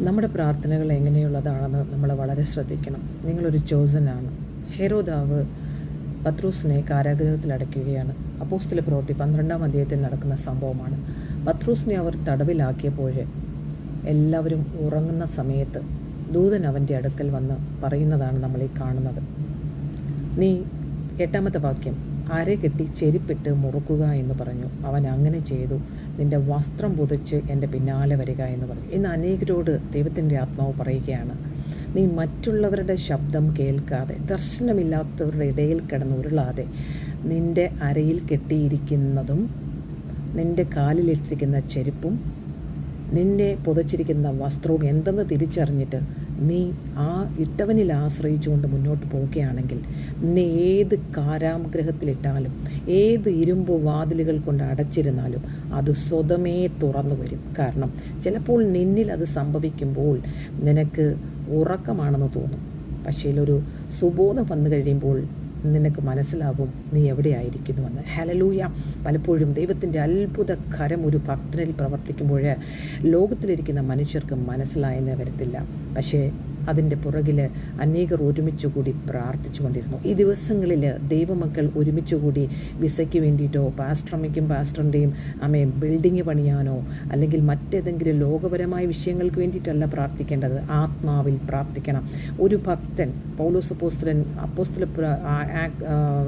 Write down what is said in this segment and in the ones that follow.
നമ്മുടെ പ്രാർത്ഥനകൾ എങ്ങനെയുള്ളതാണെന്ന് നമ്മൾ വളരെ ശ്രദ്ധിക്കണം. നിങ്ങളൊരു ചോസനാണ് ഹെരോദാവ് പത്രൂസിനെ കാരാഗ്രഹത്തിൽ അടയ്ക്കുകയാണ്. അപ്പോസ്തല പ്രവൃത്തി പന്ത്രണ്ടാം അധ്യായത്തിൽ നടക്കുന്ന സംഭവമാണ്. പത്രൂസിനെ അവർ തടവിലാക്കിയപ്പോൾ എല്ലാവരും ഉറങ്ങുന്ന സമയത്ത് ദൂതൻ അവന്റെ അടുക്കൽ വന്ന് പറയുന്നതാണ് നമ്മൾ ഈ കാണുന്നത്. നീ എട്ടാമത്തെ വാക്യം. അര കെട്ടി ചെരിപ്പിട്ട് മുറുക്കുക എന്ന് പറഞ്ഞു. അവൻ അങ്ങനെ ചെയ്തു. നിന്റെ വസ്ത്രം പുതച്ച് എന്റെ പിന്നാലെ വരിക എന്ന് പറഞ്ഞു. ഇന്ന് അനേകരോട് ദൈവത്തിന്റെ ആത്മാവ് പറയുകയാണ്. നീ മറ്റുള്ളവരുടെ ശബ്ദം കേൾക്കാതെ ദർശനമില്ലാത്തവരുടെ ഇടയിൽ കിടന്ന് ഉരുളാതെ നിന്റെ അരയിൽ കെട്ടിയിരിക്കുന്നതും നിന്റെ കാലിലിട്ടിരിക്കുന്ന ചെരുപ്പും നിന്നെ പുതച്ചിരിക്കുന്ന വസ്ത്രവും എന്തെന്ന് തിരിച്ചറിഞ്ഞിട്ട് നീ ആ ഇട്ടവനിൽ ആശ്രയിച്ചുകൊണ്ട് മുന്നോട്ട് പോവുകയാണെങ്കിൽ നിന്നെ ഏത് കാരാഗ്രഹത്തിലിട്ടാലും ഏത് ഇരുമ്പ് വാതിലുകൾ കൊണ്ട് അടച്ചിരുന്നാലും അത് സ്വതമേ തുറന്നു വരും. കാരണം ചിലപ്പോൾ നിന്നിൽ അത് സംഭവിക്കുമ്പോൾ നിനക്ക് ഉറക്കമാണെന്ന് തോന്നും. പക്ഷേ ഒരു സുബോധം വന്നു കഴിയുമ്പോൾ നിനക്ക് മനസ്സിലാകും നീ എവിടെയായിരിക്കുന്നുവെന്ന്. ഹലലൂയ പലപ്പോഴും ദൈവത്തിന്റെ അത്ഭുത കരം ഒരു ഭക്തനിൽ പ്രവർത്തിക്കുമ്പോൾ ലോകത്തിലിരിക്കുന്ന മനുഷ്യർക്ക് മനസ്സിലായെന്ന് വരത്തില്ല. പക്ഷേ അതിന്റെ പുറകിൽ അനേകർ ഒരുമിച്ച് കൂടി പ്രാർത്ഥിച്ചു കൊണ്ടിരുന്നു ഈ ദിവസങ്ങളിൽ ദൈവമക്കൾ ഒരുമിച്ച് കൂടി വിസയ്ക്ക് വേണ്ടിയിട്ടോ പാസ്ട്രമ്മയ്ക്കും പാസ്റ്ററിന്റെയും അമ്മയും ബിൽഡിങ് പണിയാനോ അല്ലെങ്കിൽ മറ്റേതെങ്കിലും ലോകപരമായ വിഷയങ്ങൾക്ക് വേണ്ടിയിട്ടല്ല പ്രാർത്ഥിക്കേണ്ടത്. ആത്മാവിൽ പ്രാർത്ഥിക്കണം. ഒരു ഭക്തൻ പൗലോസ് അപ്പോസ്തലൻ അപ്പോസ്തല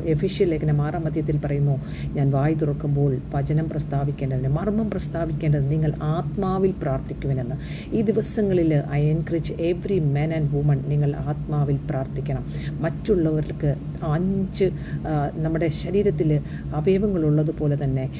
എഫിഷ്യൽ ലേഖനം ആറാം മധ്യത്തിൽ പറയുന്നു ഞാൻ വായി തുറക്കുമ്പോൾ വചനം പ്രസ്താവിക്കേണ്ടതിന് മർമ്മം പ്രസ്താവിക്കേണ്ടത് നിങ്ങൾ ആത്മാവിൽ പ്രാർത്ഥിക്കുവനെന്ന്. ഈ ദിവസങ്ങളിൽ I encourage every men and women നിങ്ങൾ ആത്മാവിൽ പ്രാർത്ഥിക്കണം മറ്റുള്ളവർക്ക് അഞ്ച് നമ്മുടെ ശരീരത്തിൽ അവയവങ്ങളുള്ളതുപോലെ തന്നെ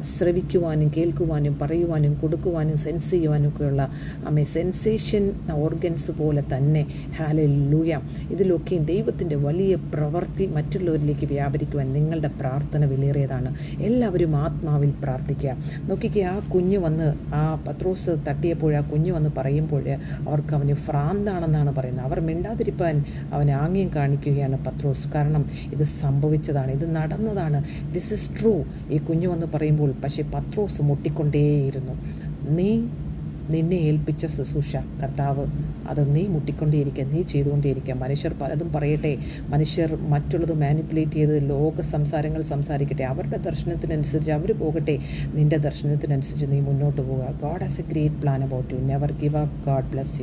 ശ്രവിക്കുവാനും കേൾക്കുവാനും പറയുവാനും കൊടുക്കുവാനും സെൻസ് ചെയ്യുവാനും ഒക്കെയുള്ള അമ്മ സെൻസേഷൻ ഓർഗൻസ് പോലെ തന്നെ ഹാലൂയ ഇതിലൊക്കെയും ദൈവത്തിന്റെ വലിയ പ്രവൃത്തി മറ്റുള്ളവരിലേക്ക് വ്യാപരിക്കുവാൻ നിങ്ങളുടെ പ്രാർത്ഥന വിലയേറിയതാണ്. എല്ലാവരും ആത്മാവിൽ പ്രാർത്ഥിക്കുക. നോക്കിക്കേ ആ കുഞ്ഞ് വന്ന് ആ പത്രോസ് തട്ടിയപ്പോൾ ആ കുഞ്ഞ് വന്ന് പറയുമ്പോൾ അവർക്ക് അവന് ഭ്രാന്താണെന്നാണ് പറയുന്നത്. അവർ മിണ്ടാതിരിപ്പാൻ അവൻ ആംഗ്യം കാണിക്കുകയാണ് പത്രോസ്. കാരണം ഇത് സംഭവിച്ചതാണ് ഇത് നടന്നതാണ്. ദിസ് ഇസ് ട്രൂ ഈ കുഞ്ഞു വന്ന് പറയുമ്പോൾ പക്ഷേ പത്രോസ് മുട്ടിക്കൊണ്ടേയിരുന്നു. നീ നിന്നെ ഏൽപ്പിച്ച ശുശ്രൂഷ കർത്താവ് അത് നീ മുട്ടിക്കൊണ്ടേയിരിക്കുക നീ ചെയ്തുകൊണ്ടേയിരിക്കുക മനുഷ്യർ പലതും പറയട്ടെ. മനുഷ്യർ മറ്റുള്ളത് മാനിപ്പുലേറ്റ് ചെയ്ത് ലോക സംസാരങ്ങൾ സംസാരിക്കട്ടെ. അവരുടെ ദർശനത്തിനനുസരിച്ച് അവർ പോകട്ടെ. നിന്റെ ദർശനത്തിനനുസരിച്ച് നീ മുന്നോട്ട് പോവുക. God has a great plan about you never give up God bless you